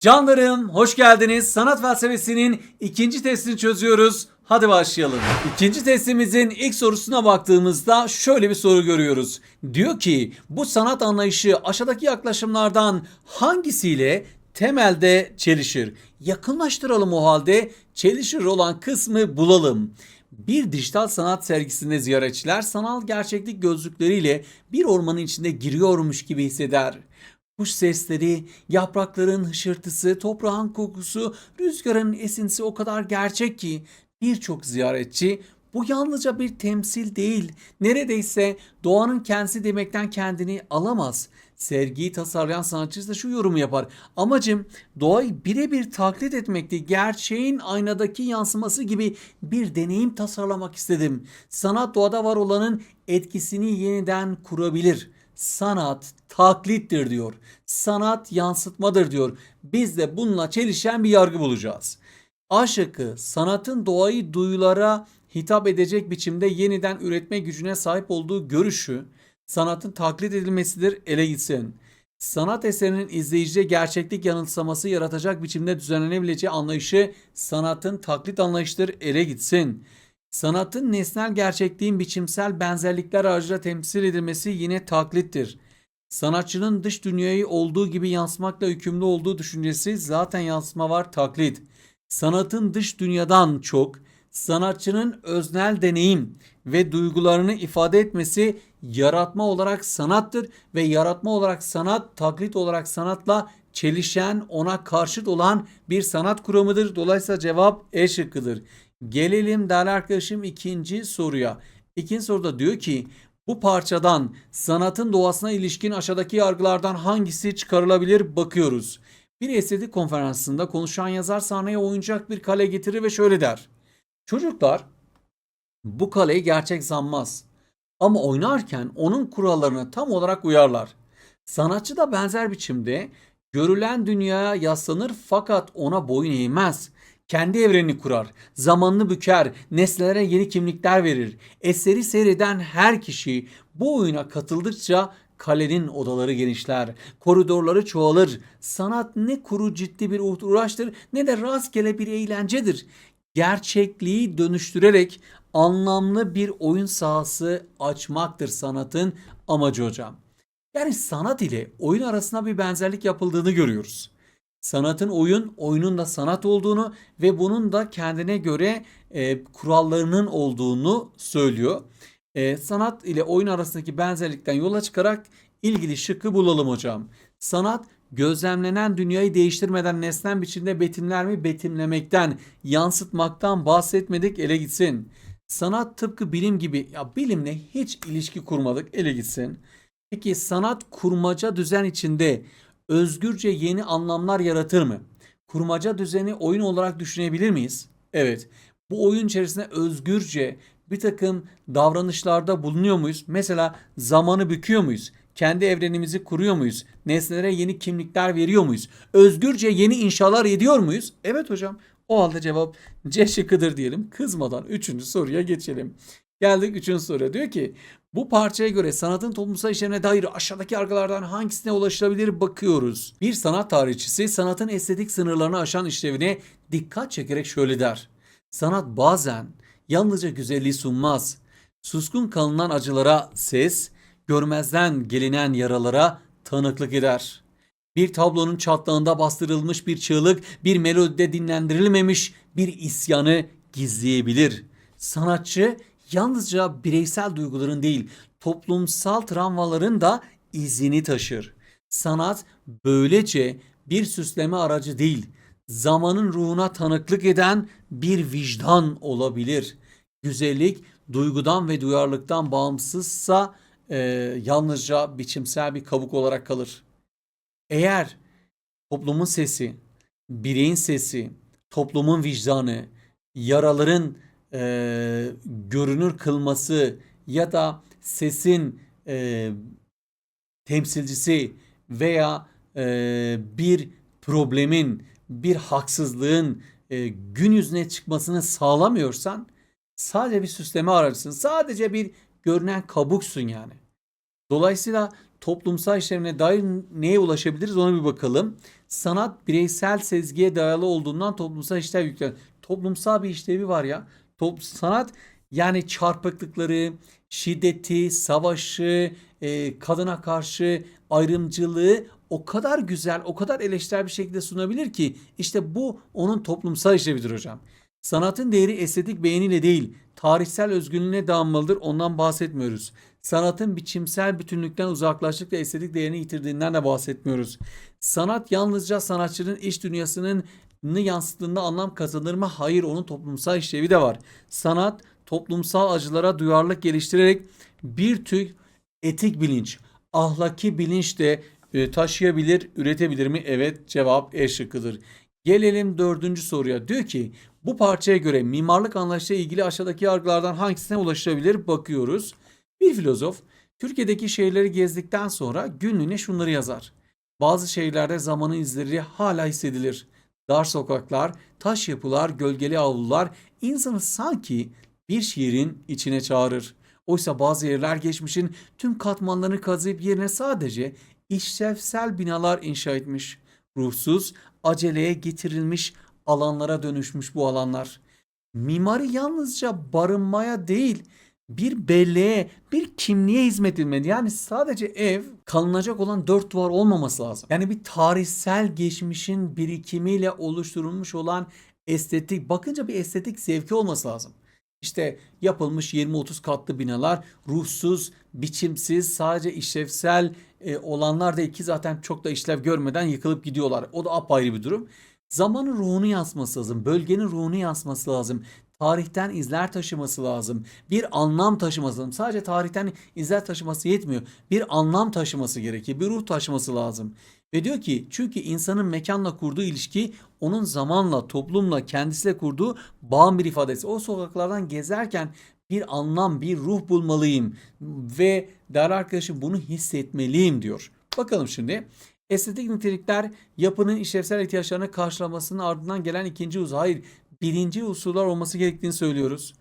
Canlarım hoş geldiniz. Sanat felsefesinin ikinci testini çözüyoruz. Hadi başlayalım. İkinci testimizin ilk sorusuna baktığımızda şöyle bir soru görüyoruz. Diyor ki bu sanat anlayışı aşağıdaki yaklaşımlardan hangisiyle temelde çelişir? Yakınlaştıralım o halde çelişir olan kısmı bulalım. Bir dijital sanat sergisinde ziyaretçiler sanal gerçeklik gözlükleriyle bir ormanın içinde giriyormuş gibi hisseder. Kuş sesleri, yaprakların hışırtısı, toprağın kokusu, rüzgarın esintisi o kadar gerçek ki birçok ziyaretçi bu yalnızca bir temsil değil, neredeyse doğanın kendisi demekten kendini alamaz. Sergiyi tasarlayan sanatçı da şu yorumu yapar. Amacım doğayı birebir taklit etmekti. Gerçeğin aynadaki yansıması gibi bir deneyim tasarlamak istedim. Sanat doğada var olanın etkisini yeniden kurabilir. Sanat taklittir diyor. Sanat yansıtmadır diyor. Biz de bununla çelişen bir yargı bulacağız. A şıkkı sanatın doğayı duyulara hitap edecek biçimde yeniden üretme gücüne sahip olduğu görüşü sanatın taklit edilmesidir ele gitsin. Sanat eserinin izleyicide gerçeklik yanılsaması yaratacak biçimde düzenlenebileceği anlayışı sanatın taklit anlayışıdır ele gitsin. Sanatın nesnel gerçekliğin biçimsel benzerlikler aracılığıyla temsil edilmesi yine taklittir. Sanatçının dış dünyayı olduğu gibi yansımakla yükümlü olduğu düşüncesi zaten yansıma var taklit. Sanatın dış dünyadan çok sanatçının öznel deneyim ve duygularını ifade etmesi yaratma olarak sanattır ve yaratma olarak sanat taklit olarak sanatla çelişen ona karşıt olan bir sanat kuramıdır. Dolayısıyla cevap E şıkkıdır. Gelelim değerli arkadaşım ikinci soruya. İkinci soruda diyor ki bu parçadan sanatın doğasına ilişkin aşağıdaki yargılardan hangisi çıkarılabilir bakıyoruz. Bir estetik konferansında konuşan yazar sahneye oyuncak bir kale getirir ve şöyle der. Çocuklar bu kaleyi gerçek sanmaz. Ama oynarken onun kurallarına tam olarak uyarlar. Sanatçı da benzer biçimde görülen dünyaya yaslanır fakat ona boyun eğmez. Kendi evrenini kurar, zamanını büker, nesnelere yeni kimlikler verir. Eseri seyreden her kişi bu oyuna katıldıkça kalenin odaları genişler, koridorları çoğalır. Sanat ne kuru ciddi bir uğraştır ne de rastgele bir eğlencedir. Gerçekliği dönüştürerek anlamlı bir oyun sahası açmaktır sanatın amacı hocam. Yani sanat ile oyun arasında bir benzerlik yapıldığını görüyoruz. Sanatın oyun, oyunun da sanat olduğunu ve bunun da kendine göre e, kurallarının olduğunu söylüyor. E, sanat ile oyun arasındaki benzerlikten yola çıkarak ilgili şıkkı bulalım hocam. Sanat gözlemlenen dünyayı değiştirmeden nesnen biçimde betimler mi betimlemekten, yansıtmaktan bahsetmedik ele gitsin. Sanat tıpkı bilim gibi ya bilimle hiç ilişki kurmadık ele gitsin. Peki sanat kurmaca düzen içinde özgürce yeni anlamlar yaratır mı? Kurmaca düzeni oyun olarak düşünebilir miyiz? Evet. Bu oyun içerisinde özgürce bir takım davranışlarda bulunuyor muyuz? Mesela zamanı büküyor muyuz? Kendi evrenimizi kuruyor muyuz? Nesnelere yeni kimlikler veriyor muyuz? Özgürce yeni inşalar ediyor muyuz? Evet hocam. O halde cevap C şıkkıdır diyelim. Kızmadan üçüncü soruya geçelim. Geldik üçüncü soruya. Diyor ki bu parçaya göre sanatın toplumsal işlevine dair aşağıdaki yargılardan hangisine ulaşılabilir bakıyoruz. Bir sanat tarihçisi sanatın estetik sınırlarını aşan işlevine dikkat çekerek şöyle der. Sanat bazen yalnızca güzelliği sunmaz. Suskun kalınan acılara ses, görmezden gelinen yaralara tanıklık eder. Bir tablonun çatlağında bastırılmış bir çığlık, bir melodide dinlendirilmemiş bir isyanı gizleyebilir. Sanatçı yalnızca bireysel duyguların değil, toplumsal travmaların da izini taşır. Sanat böylece bir süsleme aracı değil, zamanın ruhuna tanıklık eden bir vicdan olabilir. Güzellik duygudan ve duyarlılıktan bağımsızsa e, yalnızca biçimsel bir kabuk olarak kalır. Eğer toplumun sesi, bireyin sesi, toplumun vicdanı, yaraların e, görünür kılması ya da sesin e, temsilcisi veya e, bir problemin, bir haksızlığın e, gün yüzüne çıkmasını sağlamıyorsan sadece bir süsleme aracısın. Sadece bir görünen kabuksun yani. Dolayısıyla toplumsal işlevine dair neye ulaşabiliriz ona bir bakalım. Sanat bireysel sezgiye dayalı olduğundan toplumsal işlev yükler. Toplumsal bir işlevi var ya. Top, sanat yani çarpıklıkları, şiddeti, savaşı, e, kadına karşı ayrımcılığı o kadar güzel, o kadar eleştirel bir şekilde sunabilir ki işte bu onun toplumsal işlevidir hocam. Sanatın değeri estetik beğeniyle değil, tarihsel özgünlüğüne dayanmalıdır. Ondan bahsetmiyoruz. Sanatın biçimsel bütünlükten uzaklaştıkça estetik değerini yitirdiğinden de bahsetmiyoruz. Sanat yalnızca sanatçının iç dünyasının yansıttığında anlam kazanır mı? Hayır, onun toplumsal işlevi de var. Sanat toplumsal acılara duyarlılık geliştirerek bir tür etik bilinç, ahlaki bilinç de e, taşıyabilir, üretebilir mi? Evet, cevap E şıkkıdır. Gelelim dördüncü soruya. Diyor ki bu parçaya göre mimarlık anlayışıyla ilgili aşağıdaki yargılardan hangisine ulaşılabilir? Bakıyoruz. Bir filozof Türkiye'deki şehirleri gezdikten sonra günlüğüne şunları yazar. Bazı şehirlerde zamanın izleri hala hissedilir. Dar sokaklar, taş yapılar, gölgeli avlular insanı sanki bir şiirin içine çağırır. Oysa bazı yerler geçmişin tüm katmanlarını kazıyıp yerine sadece işlevsel binalar inşa etmiş. Ruhsuz, aceleye getirilmiş alanlara dönüşmüş bu alanlar. Mimari yalnızca barınmaya değil, bir belleğe, bir kimliğe hizmet edilmeli. Yani sadece ev kalınacak olan dört duvar olmaması lazım. Yani bir tarihsel geçmişin birikimiyle oluşturulmuş olan estetik, bakınca bir estetik zevki olması lazım. İşte yapılmış 20-30 katlı binalar ruhsuz, biçimsiz, sadece işlevsel e, olanlar da iki zaten çok da işlev görmeden yıkılıp gidiyorlar. O da apayrı bir durum. Zamanın ruhunu yansıması lazım. Bölgenin ruhunu yansıması lazım. Tarihten izler taşıması lazım. Bir anlam taşıması lazım. Sadece tarihten izler taşıması yetmiyor. Bir anlam taşıması gerekiyor. Bir ruh taşıması lazım. Ve diyor ki çünkü insanın mekanla kurduğu ilişki onun zamanla, toplumla, kendisiyle kurduğu bağın bir ifadesi. O sokaklardan gezerken bir anlam, bir ruh bulmalıyım ve değerli arkadaşım bunu hissetmeliyim diyor. Bakalım şimdi. Estetik nitelikler yapının işlevsel ihtiyaçlarını karşılamasının ardından gelen ikinci unsur. Hayır, birinci unsurlar olması gerektiğini söylüyoruz.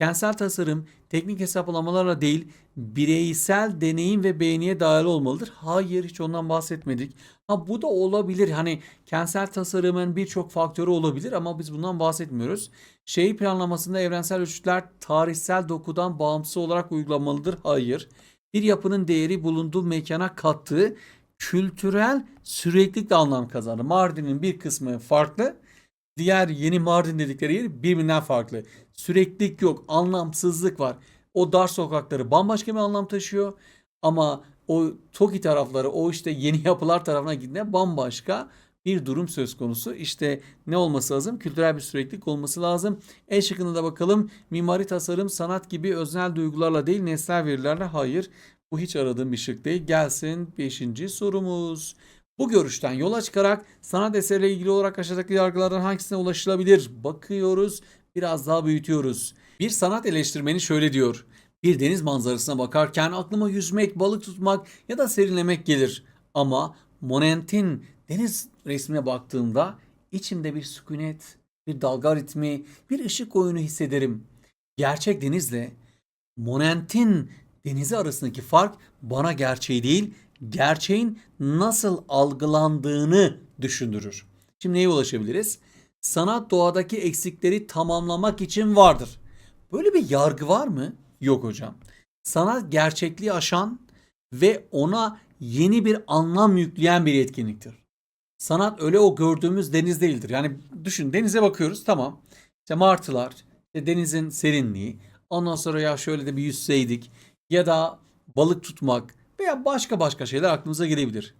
Kentsel tasarım teknik hesaplamalarla değil bireysel deneyim ve beğeniye dayalı olmalıdır. Hayır hiç ondan bahsetmedik. Ha bu da olabilir. Hani kentsel tasarımın birçok faktörü olabilir ama biz bundan bahsetmiyoruz. Şehir planlamasında evrensel ölçütler tarihsel dokudan bağımsız olarak uygulanmalıdır. Hayır. Bir yapının değeri bulunduğu mekana kattığı kültürel süreklilikle anlam kazanır. Mardin'in bir kısmı farklı. Diğer yeni Mardin dedikleri yer birbirinden farklı. Süreklilik yok, anlamsızlık var. O dar sokakları bambaşka bir anlam taşıyor. Ama o TOKİ tarafları, o işte yeni yapılar tarafına gittiğinde bambaşka bir durum söz konusu. İşte ne olması lazım? Kültürel bir süreklilik olması lazım. E şıkkına da bakalım. Mimari tasarım, sanat gibi öznel duygularla değil nesnel verilerle hayır. Bu hiç aradığım bir şık değil. Gelsin 5. sorumuz. Bu görüşten yola çıkarak sanat eseriyle ilgili olarak aşağıdaki yargılardan hangisine ulaşılabilir? Bakıyoruz, biraz daha büyütüyoruz. Bir sanat eleştirmeni şöyle diyor. Bir deniz manzarasına bakarken aklıma yüzmek, balık tutmak ya da serinlemek gelir. Ama Monet'in deniz resmine baktığımda içimde bir sükunet, bir dalga ritmi, bir ışık oyunu hissederim. Gerçek denizle Monet'in denizi arasındaki fark bana gerçeği değil, gerçeğin nasıl algılandığını düşündürür. Şimdi neye ulaşabiliriz? Sanat doğadaki eksikleri tamamlamak için vardır. Böyle bir yargı var mı? Yok hocam. Sanat gerçekliği aşan ve ona yeni bir anlam yükleyen bir etkinliktir. Sanat öyle o gördüğümüz deniz değildir. Yani düşün denize bakıyoruz tamam. İşte martılar, işte denizin serinliği. Ondan sonra ya şöyle de bir yüzseydik ya da balık tutmak veya başka başka şeyler aklımıza gelebilir.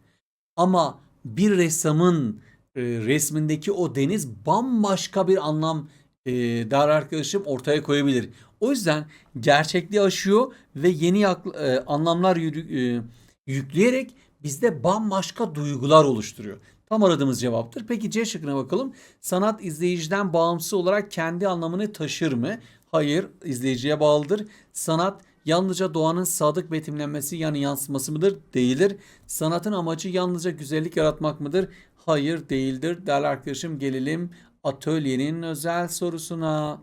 Ama bir ressamın e, resmindeki o deniz bambaşka bir anlam e, dar arkadaşım ortaya koyabilir. O yüzden gerçekliği aşıyor ve yeni e, anlamlar yürü- e, yükleyerek bizde bambaşka duygular oluşturuyor. Tam aradığımız cevaptır. Peki C şıkkına bakalım. Sanat izleyiciden bağımsız olarak kendi anlamını taşır mı? Hayır, izleyiciye bağlıdır. Sanat yalnızca doğanın sadık betimlenmesi yani yansıması mıdır? Değildir. Sanatın amacı yalnızca güzellik yaratmak mıdır? Hayır değildir. Değerli arkadaşım gelelim atölyenin özel sorusuna.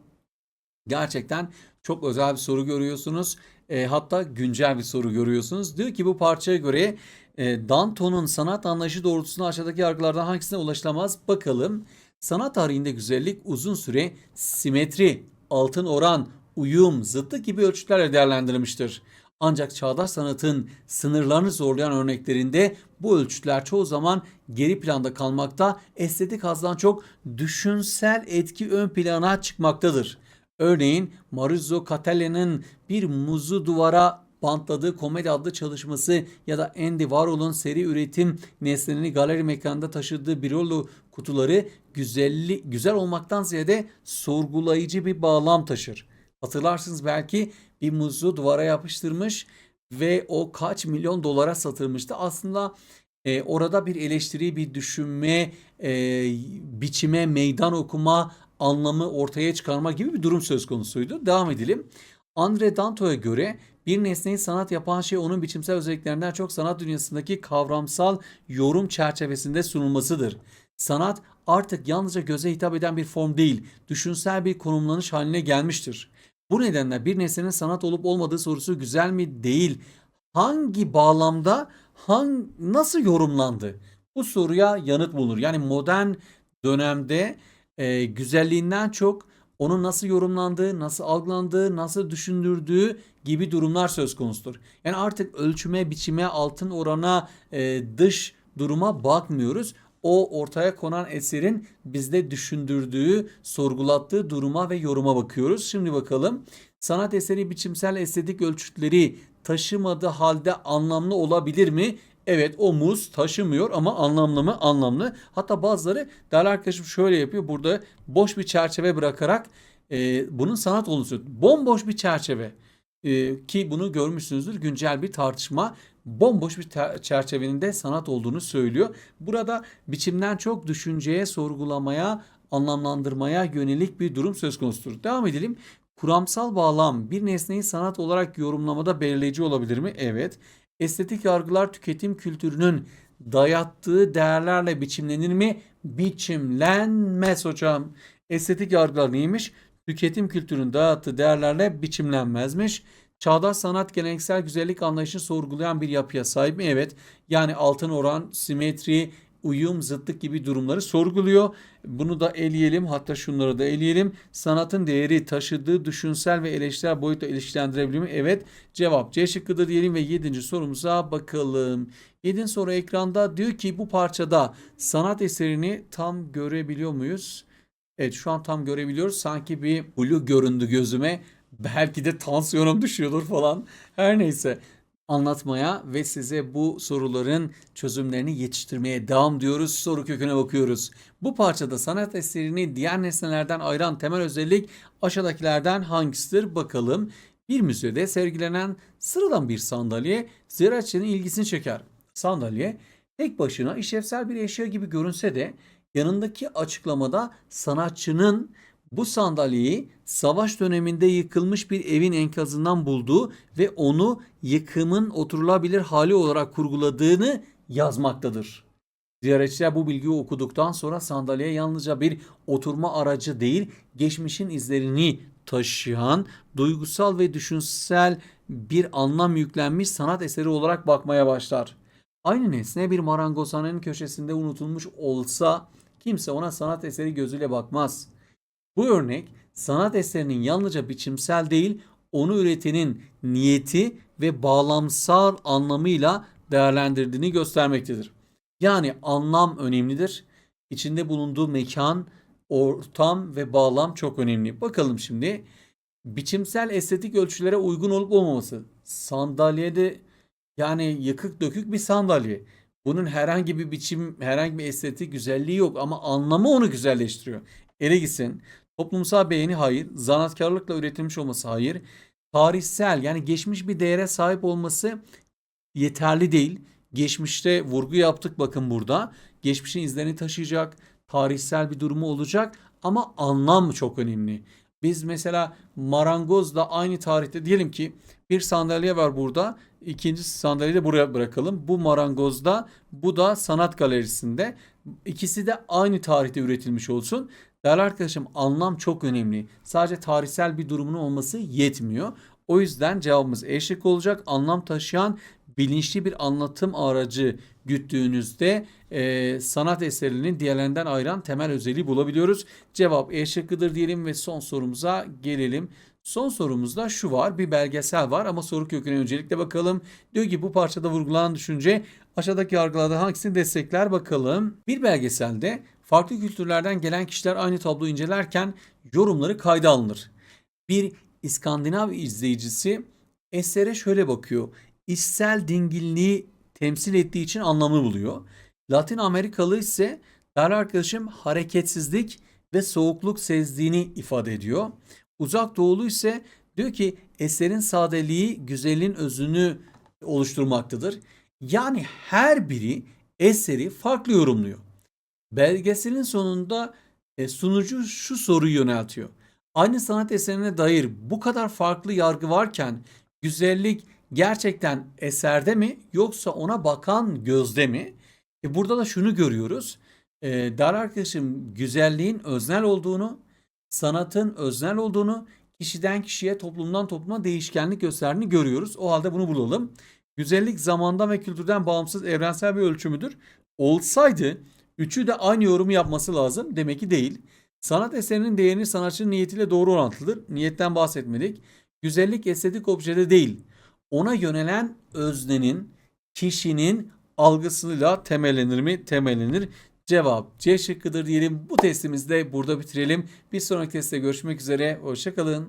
Gerçekten Çok özel bir soru görüyorsunuz. E, hatta güncel bir soru görüyorsunuz. Diyor ki bu parçaya göre e, Danton'un sanat anlayışı doğrultusunda aşağıdaki yargılardan hangisine ulaşılamaz? Bakalım. Sanat tarihinde güzellik uzun süre simetri, altın oran, uyum, zıtlık gibi ölçütlerle değerlendirilmiştir. Ancak çağdaş sanatın sınırlarını zorlayan örneklerinde bu ölçütler çoğu zaman geri planda kalmakta, estetik hazdan çok düşünsel etki ön plana çıkmaktadır. Örneğin Maurizio Cattelan'ın bir muzu duvara bantladığı komedi adlı çalışması ya da Andy Warhol'un seri üretim nesnelerini galeri mekanında taşıdığı Birolo kutuları güzelli, güzel olmaktan ziyade sorgulayıcı bir bağlam taşır. Hatırlarsınız belki bir muzu duvara yapıştırmış ve o kaç milyon dolara satılmıştı. Aslında e, orada bir eleştiri, bir düşünme, e, biçime, meydan okuma anlamı ortaya çıkarma gibi bir durum söz konusuydu. Devam edelim. Andre Danto'ya göre bir nesneyi sanat yapan şey onun biçimsel özelliklerinden çok sanat dünyasındaki kavramsal yorum çerçevesinde sunulmasıdır. Sanat artık yalnızca göze hitap eden bir form değil, düşünsel bir konumlanış haline gelmiştir. Bu nedenle bir nesnenin sanat olup olmadığı sorusu güzel mi değil, hangi bağlamda, hang, nasıl yorumlandı? Bu soruya yanıt bulunur. Yani modern dönemde e, güzelliğinden çok onun nasıl yorumlandığı, nasıl algılandığı, nasıl düşündürdüğü gibi durumlar söz konusudur. Yani artık ölçüme, biçime, altın orana, e, dış duruma bakmıyoruz. O ortaya konan eserin bizde düşündürdüğü, sorgulattığı duruma ve yoruma bakıyoruz. Şimdi bakalım sanat eseri biçimsel estetik ölçütleri taşımadığı halde anlamlı olabilir mi? Evet o muz taşımıyor ama anlamlı mı? Anlamlı. Hatta bazıları değerli arkadaşım şöyle yapıyor. Burada boş bir çerçeve bırakarak e, bunun sanat söylüyor. Bomboş bir çerçeve. E, ki bunu görmüşsünüzdür. Güncel bir tartışma. Bomboş bir çerçevenin de sanat olduğunu söylüyor. Burada biçimden çok düşünceye, sorgulamaya, anlamlandırmaya yönelik bir durum söz konusudur. Devam edelim. Kuramsal bağlam bir nesneyi sanat olarak yorumlamada belirleyici olabilir mi? Evet. Estetik yargılar tüketim kültürünün dayattığı değerlerle biçimlenir mi? Biçimlenmez hocam. Estetik yargılar neymiş? Tüketim kültürünün dayattığı değerlerle biçimlenmezmiş. Çağdaş sanat geleneksel güzellik anlayışını sorgulayan bir yapıya sahip mi? Evet. Yani altın oran, simetri, uyum, zıtlık gibi durumları sorguluyor. Bunu da eleyelim hatta şunları da eleyelim. Sanatın değeri taşıdığı düşünsel ve eleştirel boyutta ilişkilendirebilir mi? Evet. Cevap C şıkkıdır diyelim ve 7. sorumuza bakalım. 7. soru ekranda diyor ki bu parçada sanat eserini tam görebiliyor muyuz? Evet şu an tam görebiliyoruz. Sanki bir blue göründü gözüme. Belki de tansiyonum düşüyordur falan. Her neyse anlatmaya ve size bu soruların çözümlerini yetiştirmeye devam diyoruz. Soru köküne bakıyoruz. Bu parçada sanat eserini diğer nesnelerden ayıran temel özellik aşağıdakilerden hangisidir? Bakalım. Bir müzede sergilenen sıradan bir sandalye ziyaretçinin ilgisini çeker. Sandalye tek başına işlevsel bir eşya gibi görünse de yanındaki açıklamada sanatçının bu sandalyeyi savaş döneminde yıkılmış bir evin enkazından bulduğu ve onu yıkımın oturulabilir hali olarak kurguladığını yazmaktadır. Ziyaretçiler bu bilgiyi okuduktan sonra sandalye yalnızca bir oturma aracı değil, geçmişin izlerini taşıyan, duygusal ve düşünsel bir anlam yüklenmiş sanat eseri olarak bakmaya başlar. Aynı nesne bir marangozhanenin köşesinde unutulmuş olsa kimse ona sanat eseri gözüyle bakmaz. Bu örnek sanat eserinin yalnızca biçimsel değil, onu üretenin niyeti ve bağlamsal anlamıyla değerlendirdiğini göstermektedir. Yani anlam önemlidir. İçinde bulunduğu mekan, ortam ve bağlam çok önemli. Bakalım şimdi biçimsel estetik ölçülere uygun olup olmaması. Sandalyede yani yıkık dökük bir sandalye. Bunun herhangi bir biçim, herhangi bir estetik güzelliği yok ama anlamı onu güzelleştiriyor. Ele. Toplumsal beğeni hayır. Zanaatkarlıkla üretilmiş olması hayır. Tarihsel yani geçmiş bir değere sahip olması yeterli değil. Geçmişte vurgu yaptık bakın burada. Geçmişin izlerini taşıyacak, tarihsel bir durumu olacak ama anlam çok önemli. Biz mesela marangozla aynı tarihte diyelim ki bir sandalye var burada. ikinci sandalyeyi de buraya bırakalım. Bu marangozda, bu da sanat galerisinde. İkisi de aynı tarihte üretilmiş olsun. Değerli arkadaşım anlam çok önemli. Sadece tarihsel bir durumun olması yetmiyor. O yüzden cevabımız E şıkkı olacak. Anlam taşıyan bilinçli bir anlatım aracı güttüğünüzde e, sanat eserinin diğerlerinden ayıran temel özelliği bulabiliyoruz. Cevap E şıkkıdır diyelim ve son sorumuza gelelim. Son sorumuzda şu var. Bir belgesel var ama soru köküne öncelikle bakalım. Diyor ki bu parçada vurgulanan düşünce aşağıdaki yargılarda hangisini destekler bakalım. Bir belgeselde farklı kültürlerden gelen kişiler aynı tabloyu incelerken yorumları kayda alınır. Bir İskandinav izleyicisi esere şöyle bakıyor. İçsel dingilliği temsil ettiği için anlamlı buluyor. Latin Amerikalı ise değerli arkadaşım hareketsizlik ve soğukluk sezdiğini ifade ediyor. Uzak Doğulu ise diyor ki eserin sadeliği güzelliğin özünü oluşturmaktadır. Yani her biri eseri farklı yorumluyor. Belgeselin sonunda e, sunucu şu soruyu yöneltiyor. Aynı sanat eserine dair bu kadar farklı yargı varken güzellik gerçekten eserde mi yoksa ona bakan gözde mi? E burada da şunu görüyoruz. E, değerli arkadaşım güzelliğin öznel olduğunu, sanatın öznel olduğunu, kişiden kişiye, toplumdan topluma değişkenlik gösterdiğini görüyoruz. O halde bunu bulalım. Güzellik zamandan ve kültürden bağımsız evrensel bir ölçümüdür. Olsaydı üçü de aynı yorumu yapması lazım. Demek ki değil. Sanat eserinin değerini sanatçının niyetiyle doğru orantılıdır. Niyetten bahsetmedik. Güzellik estetik objede değil. Ona yönelen öznenin, kişinin algısıyla temellenir mi? Temellenir. Cevap C şıkkıdır diyelim. Bu testimizi de burada bitirelim. Bir sonraki testte görüşmek üzere. Hoşçakalın.